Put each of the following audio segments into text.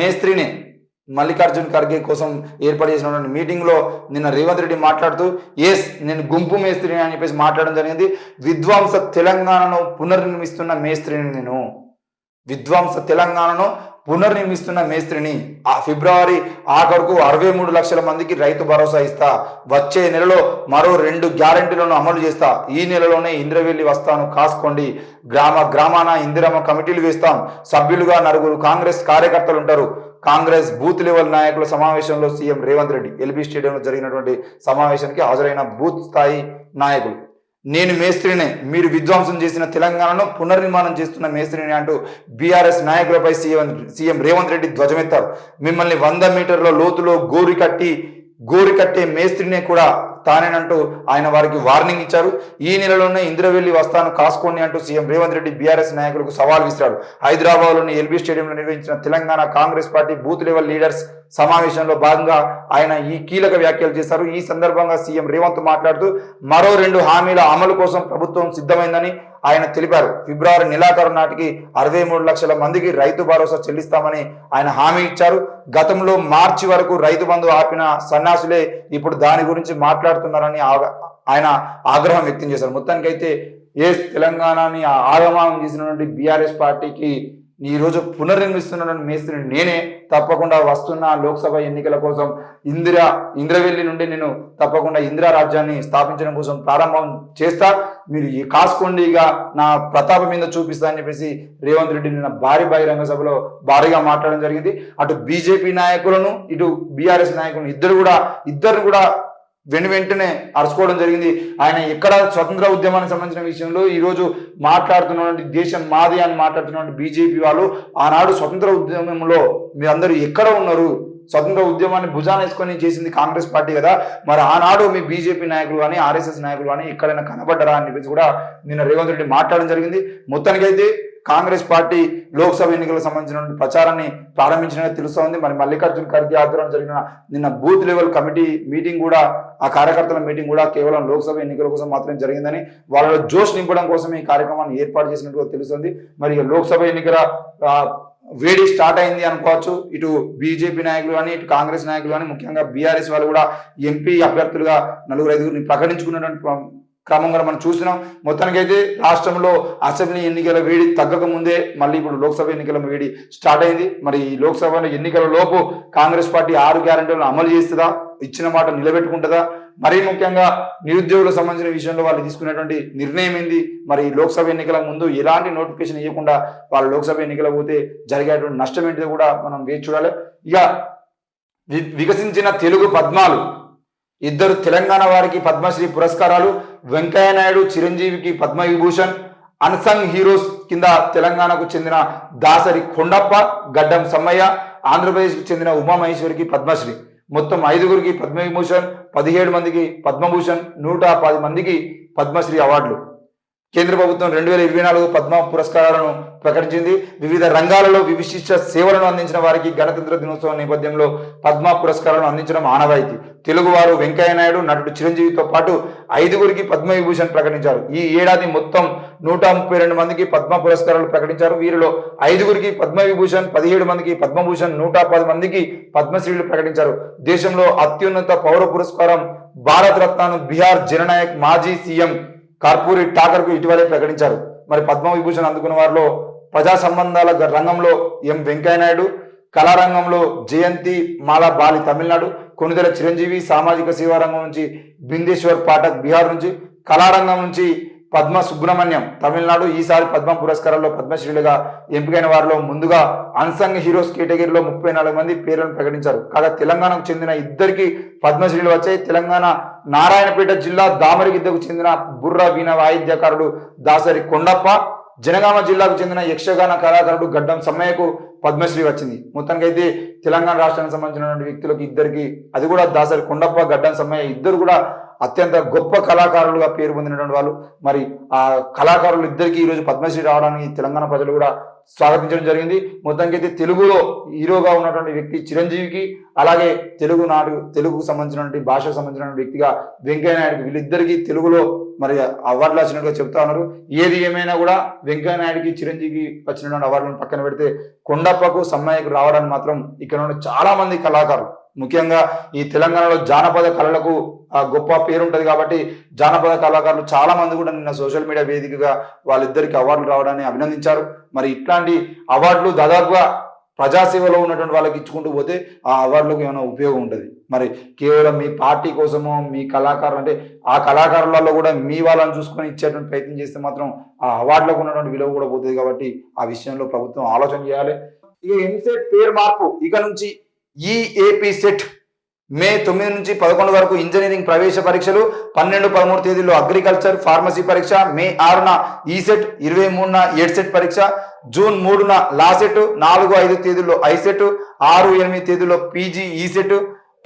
మేస్త్రిని మల్లికార్జున్ ఖర్గే కోసం ఏర్పాటు చేసినటువంటి మీటింగ్లో నిన్న రేవంత్ రెడ్డి మాట్లాడుతూ ఎస్ నేను గుంపు మేస్త్రిని అని చెప్పేసి మాట్లాడడం జరిగింది. విద్వాంస తెలంగాణను పునర్నిర్మిస్తున్న మేస్త్రిని నేను. విద్వాంస తెలంగాణను పునర్నిర్మిస్తున్న మేస్త్రిని ఆ ఫిబ్రవరి ఆఖరుకు అరవై మూడు లక్షల మందికి రైతు భరోసా ఇస్తా. వచ్చే నెలలో మరో రెండు గ్యారంటీలను అమలు చేస్తా. ఈ నెలలోనే ఇంద్రవెల్లి వస్తాను కాసుకోండి. గ్రామ గ్రామాన ఇందిరమ్మ కమిటీలు వేస్తాం. సభ్యులుగా నలుగురు కాంగ్రెస్ కార్యకర్తలు ఉంటారు కాంగ్రెస్ బూత్ లెవెల్ నాయకుల సమావేశంలో సీఎం రేవంత్ రెడ్డి ఎల్బీ స్టేడియంలో జరిగినటువంటి సమావేశానికి హాజరైన బూత్ స్థాయి నాయకులు. నేను మేస్త్రినే మీరు విధ్వంసం చేసిన తెలంగాణను పునర్నిర్మాణం చేస్తున్న మేస్త్రిని అంటూ బీఆర్ఎస్ నాయకులపై సీఎం సీఎం రేవంత్ రెడ్డి ధ్వజమెత్తారు. మిమ్మల్ని వంద మీటర్ల లోతులో గోరి కట్టి గోరి కట్టే మేస్త్రినే కూడా తానేనంటూ ఆయన వారికి వార్నింగ్ ఇచ్చారు. ఈ నెలలోనే ఇంద్రవెల్లి వస్తాను కాసుకోండి అంటూ సీఎం రేవంత్ రెడ్డి బీఆర్ఎస్ నాయకులకు సవాల్ విసిరాడు. హైదరాబాద్లోని ఎల్బీ స్టేడియంలో నిర్వహించిన Telangana Congress party booth level leaders సమావేశంలో భాగంగా ఆయన ఈ కీలక వ్యాఖ్యలు చేశారు. ఈ సందర్భంగా సీఎం రేవంత్ మాట్లాడుతూ మరో రెండు హామీల అమలు కోసం ప్రభుత్వం సిద్ధమైందని ఆయన తెలిపారు ఫిబ్రవరి నెలాఖరు నాటికి అరవై మూడు లక్షల మందికి రైతు భరోసా చెల్లిస్తామని ఆయన హామీ ఇచ్చారు. గతంలో మార్చి వరకు రైతు బంధు ఆపిన సన్యాసులే ఇప్పుడు దాని గురించి మాట్లాడుతున్నారని ఆయన ఆగ్రహం వ్యక్తం చేశారు. మొత్తానికైతే ఏ తెలంగాణని ఆగమానం చేసినటువంటి బీఆర్ఎస్ పార్టీకి ఈ రోజు పునర్నిర్మిస్తున్నటువంటి మేస్త్రి నేనే తప్పకుండా వస్తున్న లోక్సభ ఎన్నికల కోసం ఇందిరా ఇంద్రవెల్లి నుండి నేను తప్పకుండా ఇందిరా రాజ్యాన్ని స్థాపించడం కోసం ప్రారంభం చేస్తా. మీరు ఈ కాసుకోండి ఇక నా ప్రతాపం మీద చూపిస్తా అని చెప్పేసి రేవంత్ రెడ్డి నిన్న భారీ బహిరంగ సభలో భారీగా మాట్లాడడం జరిగింది. అటు బీజేపీ నాయకులను ఇటు బీఆర్ఎస్ నాయకులను ఇద్దరు కూడా ఇద్దరు కూడా వెను వెంటనే అరుచుకోవడం జరిగింది. ఆయన ఎక్కడ స్వతంత్ర ఉద్యమానికి సంబంధించిన విషయంలో ఈరోజు మాట్లాడుతున్నటువంటి దేశం మాది అని మాట్లాడుతున్నటువంటి బీజేపీ వాళ్ళు ఆనాడు స్వతంత్ర ఉద్యమంలో మీరందరూ ఎక్కడ ఉన్నారు? స్వతంత్ర ఉద్యమాన్ని భుజాన వేసుకొని చేసింది కాంగ్రెస్ పార్టీ కదా. మరి ఆనాడు మీ బీజేపీ నాయకులు కానీ ఆర్ఎస్ఎస్ నాయకులు కానీ ఎక్కడైనా కనబడ్డరా అని చెప్పేసి కూడా నిన్న రేవంత్ రెడ్డి మాట్లాడడం జరిగింది. మొత్తానికైతే కాంగ్రెస్ పార్టీ లోక్సభ ఎన్నికలకు సంబంధించిన ప్రచారాన్ని ప్రారంభించినట్టు తెలుస్తోంది. మరి మల్లికార్జున ఖర్గే ఆధ్వర్యంలో జరిగిన నిన్న బూత్ లెవెల్ కమిటీ మీటింగ్ కూడా ఆ కార్యకర్తల మీటింగ్ కూడా కేవలం లోక్సభ ఎన్నికల కోసం మాత్రమే జరిగిందని వాళ్ళలో జోష్ నింపడం కోసం ఈ కార్యక్రమాన్ని ఏర్పాటు చేసినట్టుగా తెలుస్తుంది. మరి లోక్సభ ఎన్నికల వేడి స్టార్ట్ అయింది అనుకోవచ్చు. ఇటు బీజేపీ నాయకులు అని ఇటు కాంగ్రెస్ నాయకులు అని ముఖ్యంగా బీఆర్ఎస్ వాళ్ళు కూడా ఎంపీ అభ్యర్థులుగా నలుగురు ఐదుగురిని ప్రకటించుకున్నటువంటి క్రమంగా మనం చూసినాం మొత్తానికైతే రాష్ట్రంలో అసెంబ్లీ ఎన్నికల వేడి తగ్గక ముందే మళ్ళీ ఇప్పుడు లోక్సభ ఎన్నికల వేడి స్టార్ట్ అయింది. మరి ఈ లోక్సభ ఎన్నికల లోపు కాంగ్రెస్ పార్టీ ఆరు గ్యారంటీలను అమలు చేస్తుందా? ఇచ్చిన మాట నిలబెట్టుకుంటుందా? మరీ ముఖ్యంగా నిరుద్యోగులకు సంబంధించిన విషయంలో వాళ్ళు తీసుకునేటువంటి నిర్ణయం ఏంది? మరి లోక్సభ ఎన్నికల ముందు ఎలాంటి నోటిఫికేషన్ ఇవ్వకుండా వాళ్ళు లోక్సభ ఎన్నికల పోతే జరిగేటువంటి నష్టం ఏంటిది కూడా మనం వేచి చూడాలి. ఇక వికసించిన తెలుగు పద్మాలు. ఇద్దరు తెలంగాణ వారికి పద్మశ్రీ పురస్కారాలు వెంకయ్య నాయుడు చిరంజీవికి పద్మవిభూషణ్ అన్సంగ్ హీరోస్ కింద తెలంగాణకు చెందిన దాసరి కొండప్ప గడ్డం సమ్మయ్య ఆంధ్రప్రదేశ్కి చెందిన ఉమామహేశ్వరికి పద్మశ్రీ. మొత్తం ఐదుగురికి పద్మవిభూషణ్ పదిహేడు మందికి పద్మభూషణ్ నూట పది మందికి పద్మశ్రీ అవార్డులు. కేంద్ర ప్రభుత్వం రెండు వేల ఇరవై నాలుగు పద్మ పురస్కారాలను ప్రకటించింది. వివిధ రంగాలలో విశిష్ట సేవలను అందించిన వారికి గణతంత్ర దినోత్సవం నేపథ్యంలో పద్మ పురస్కారాలను అందించడం ఆనవాయితీ. తెలుగువారు వెంకయ్య నాయుడు నటుడు చిరంజీవితో పాటు ఐదుగురికి పద్మవిభూషణ్ ప్రకటించారు. ఈ ఏడాది మొత్తం నూట ముప్పై రెండు మందికి పద్మ పురస్కారాలు ప్రకటించారు. వీరిలో ఐదుగురికి పద్మవిభూషణ్ పదిహేడు మందికి పద్మభూషణ్ నూట పది మందికి పద్మశ్రీలు ప్రకటించారు. దేశంలో అత్యున్నత పౌర పురస్కారం భారత రత్నాను బీహార్ జననాయక్ మాజీ సీఎం కర్పూరి ఠాకర్కు ఇటీవలే ప్రకటించారు. మరి పద్మ విభూషణ్ అందుకున్న వారిలో ప్రజా సంబంధాల రంగంలో ఎం వెంకయ్యనాయుడు కళారంగంలో జయంతి మాలా బాలి తమిళనాడు కొనుదల చిరంజీవి సామాజిక సేవా రంగం నుంచి బిందేశ్వర్ పాఠక్ బీహార్ నుంచి కళారంగం నుంచి పద్మ సుబ్రహ్మణ్యం తమిళనాడు ఈసారి పద్మ పురస్కారాల్లో పద్మశ్రీలుగా ఎంపికైన వారిలో ముందుగా అన్సంగ్ హీరోస్ కేటగిరీలో ముప్పై నాలుగు మంది పేర్లను ప్రకటించారు. కాగా తెలంగాణకు చెందిన ఇద్దరికి పద్మశ్రీలు వచ్చాయి. తెలంగాణ నారాయణపేట జిల్లా దామరిగిద్దకు చెందిన బుర్ర వీణ వాయిద్యకారుడు దాసరి కొండప్ప జనగామ జిల్లాకు చెందిన యక్షగాన కళాకారుడు గడ్డం సమ్మయ్యకు పద్మశ్రీ వచ్చింది. మొత్తానికైతే తెలంగాణ రాష్ట్రానికి సంబంధించినటువంటి వ్యక్తులకు ఇద్దరికి అది కూడా దాసరి కొండప్ప గడ్డం సమ్మయ్య ఇద్దరు కూడా అత్యంత గొప్ప కళాకారులుగా పేరు పొందినటువంటి వాళ్ళు. మరి ఆ కళాకారులు ఇద్దరికి ఈరోజు పద్మశ్రీ రావడానికి తెలంగాణ ప్రజలు కూడా స్వాగతించడం జరిగింది. మొత్తానికి అయితే తెలుగులో హీరోగా ఉన్నటువంటి వ్యక్తి చిరంజీవికి అలాగే తెలుగు నాడు తెలుగుకు సంబంధించినటువంటి భాషకు సంబంధించినటువంటి వ్యక్తిగా వెంకయ్య నాయుడు వీళ్ళిద్దరికీ తెలుగులో మరి అవార్డులు వచ్చినట్టుగా చెప్తా ఉన్నారు. ఏది ఏమైనా కూడా వెంకయ్య నాయుడికి చిరంజీవికి వచ్చినటువంటి అవార్డులను పక్కన పెడితే కొండప్పకు సమ్మయ్యకు రావడానికి మాత్రం ఇక్కడ ఉన్న చాలా మంది కళాకారులు. ముఖ్యంగా ఈ తెలంగాణలో జానపద కళలకు ఆ గొప్ప పేరు ఉంటుంది కాబట్టి జానపద కళాకారులు చాలా మంది కూడా నిన్న సోషల్ మీడియా వేదికగా వాళ్ళిద్దరికి అవార్డులు రావడాన్ని అభినందించారు. మరి ఇట్లాంటి అవార్డులు దాదాపుగా ప్రజాసేవలో ఉన్నటువంటి వాళ్ళకి ఇచ్చుకుంటూ పోతే ఆ అవార్డులకు ఏమైనా ఉపయోగం ఉంటుంది మరి కేవలం మీ పార్టీ కోసమో మీ కళాకారులు అంటే ఆ కళాకారులలో కూడా మీ వాళ్ళని చూసుకొని ఇచ్చేటువంటి ప్రయత్నం చేస్తే మాత్రం ఆ అవార్డులకు ఉన్నటువంటి విలువ కూడా పోతుంది కాబట్టి ఆ విషయంలో ప్రభుత్వం ఆలోచన చేయాలి. ఇక ఎంసెట్ పేరు మార్పు. ఇక నుంచి ఈఏపీ సెట్. మే తొమ్మిది నుంచి పదకొండు వరకు ఇంజనీరింగ్ ప్రవేశ పరీక్షలు పన్నెండు పదమూడు తేదీల్లో అగ్రికల్చర్ ఫార్మసీ పరీక్ష మే ఆరున e ఈ సెట్ ఇరవై మూడున e ఎడ్ సెట్ పరీక్ష జూన్ మూడున లా సెట్ నాలుగు ఐదు తేదీల్లో ఐ సెట్ ఆరు ఎనిమిది తేదీలో పీజీ ఈ సెట్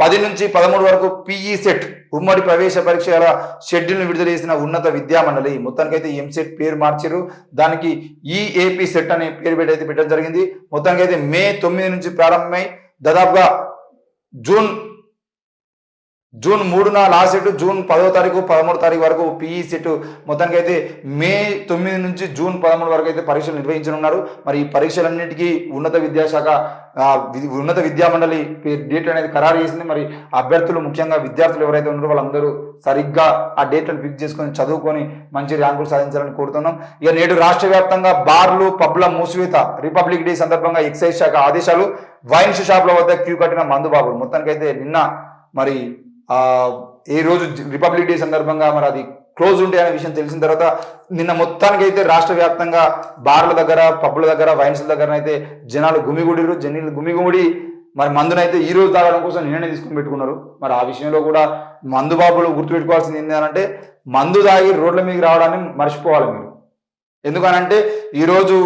పది నుంచి పదమూడు వరకు పిఈ సెట్ ఉమ్మడి ప్రవేశ పరీక్షల షెడ్యూల్ను విడుదల చేసిన ఉన్నత విద్యామండలి మొత్తానికి మొత్తానికైతే ఎంసెట్ పేరు మార్చారు దానికి ఈఏపీ సెట్ అనే పేరు పెట్టి అయితే పెట్టడం జరిగింది. మొత్తానికైతే మే తొమ్మిది నుంచి ప్రారంభమై దాదాపుగా జూన్ జూన్ మూడున లాస్ట్ సెట్ జూన్ పదో తారీఖు పదమూడు తారీఖు వరకు పీఈ సెట్ మొత్తానికి అయితే మే తొమ్మిది నుంచి జూన్ పదమూడు వరకు అయితే పరీక్షలు నిర్వహించనున్నారు. మరి ఈ పరీక్షలన్నిటికీ ఉన్నత విద్యాశాఖ ఉన్నత విద్యా మండలి డేట్ అనేది ఖరారు చేసింది. మరి అభ్యర్థులు ముఖ్యంగా విద్యార్థులు ఎవరైతే ఉన్నారో వాళ్ళందరూ సరిగ్గా ఆ డేట్లను ఫిక్స్ చేసుకొని చదువుకొని మంచి ర్యాంకులు సాధించాలని కోరుతున్నాం. ఇక నేడు రాష్ట్ర వ్యాప్తంగా బార్లు పబ్ల మూసివేత రిపబ్లిక్ డే సందర్భంగా ఎక్సైజ్ శాఖ ఆదేశాలు. వైన్స్ షాప్ల వద్ద క్యూ కట్టిన మందుబాబులు మొత్తానికైతే నిన్న మరి ఈ రోజు రిపబ్లిక్ డే సందర్భంగా మరి అది క్లోజ్ ఉండే అనే విషయం తెలిసిన తర్వాత నిన్న మొత్తానికి అయితే రాష్ట్ర వ్యాప్తంగా బార్ల దగ్గర పబ్బుల దగ్గర వైన్స్ల దగ్గర అయితే జనాలు గుమిగుడిరు జనీలు గుమిగుడి మరి మందునైతే ఈ రోజు తాగడం కోసం నిన్ననే తీసుకుని పెట్టుకున్నారు. మరి ఆ విషయంలో కూడా మందు బాబులు గుర్తుపెట్టుకోవాల్సింది ఏంటంటే మందు తాగి రోడ్ల మీదకి రావడాన్ని మర్చిపోవాలి మీరు. ఎందుకనంటే ఈరోజు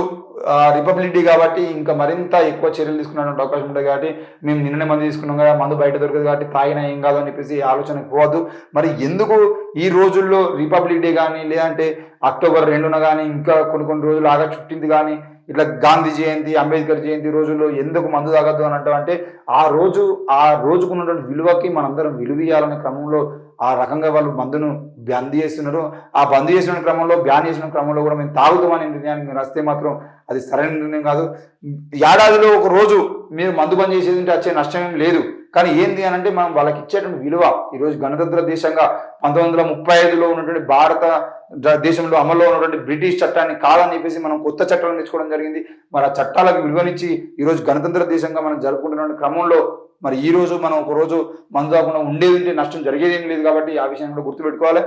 రిపబ్లిక్ డే కాబట్టి ఇంకా మరింత ఎక్కువ చర్యలు తీసుకున్నటువంటి అవకాశం ఉంటుంది కాబట్టి మేము నిన్ననే మందు తీసుకున్నాం కదా మందు బయట దొరకదు కాబట్టి తాగినా ఏం కాదు అని చెప్పేసి ఆలోచనకు పోవద్దు. మరి ఎందుకు ఈ రోజుల్లో రిపబ్లిక్ డే కానీ లేదంటే అక్టోబర్ రెండున కానీ ఇంకా కొన్ని కొన్ని రోజులు ఆగస్ట్ ఫిఫ్టీన్త్ కానీ ఇట్లా గాంధీ జయంతి అంబేద్కర్ జయంతి రోజుల్లో ఎందుకు మందు తాగద్దు అని అంటే ఆ రోజు ఆ రోజుకున్నటువంటి విలువకి మనందరం విలువ ఇవ్వాలనే క్రమంలో ఆ రకంగా వాళ్ళు మందును బంద్ చేస్తున్నారు. ఆ బంద్ చేసిన క్రమంలో బ్యాన్ చేసిన క్రమంలో కూడా మేము తాగుతామని నిర్ణయాన్ని మీరు వస్తే మాత్రం అది సరైన నిర్ణయం కాదు. ఏడాదిలో ఒక రోజు మీరు మందు బంద్ చేసేది ఉంటే వచ్చే నష్టం ఏం లేదు. కానీ ఏంది అని అంటే మనం వాళ్ళకి ఇచ్చేటువంటి విలువ. ఈరోజు గణతంత్ర దేశంగా పంతొమ్మిది వందల ముప్పై ఐదులో ఉన్నటువంటి భారత దేశంలో అమల్లో ఉన్నటువంటి బ్రిటిష్ చట్టాన్ని కాదని చెప్పేసి మనం కొత్త చట్టాలను తెచ్చుకోవడం జరిగింది. మరి ఆ చట్టాలకు విలువనిచ్చి ఈరోజు గణతంత్ర దేశంగా మనం జరుపుకుంటున్న క్రమంలో మరి ఈ రోజు మనం ఒక రోజు మందు కాకుండా ఉండేది ఉంటే నష్టం జరిగేది ఏం లేదు కాబట్టి ఆ విషయాన్ని కూడా గుర్తుపెట్టుకోవాలి.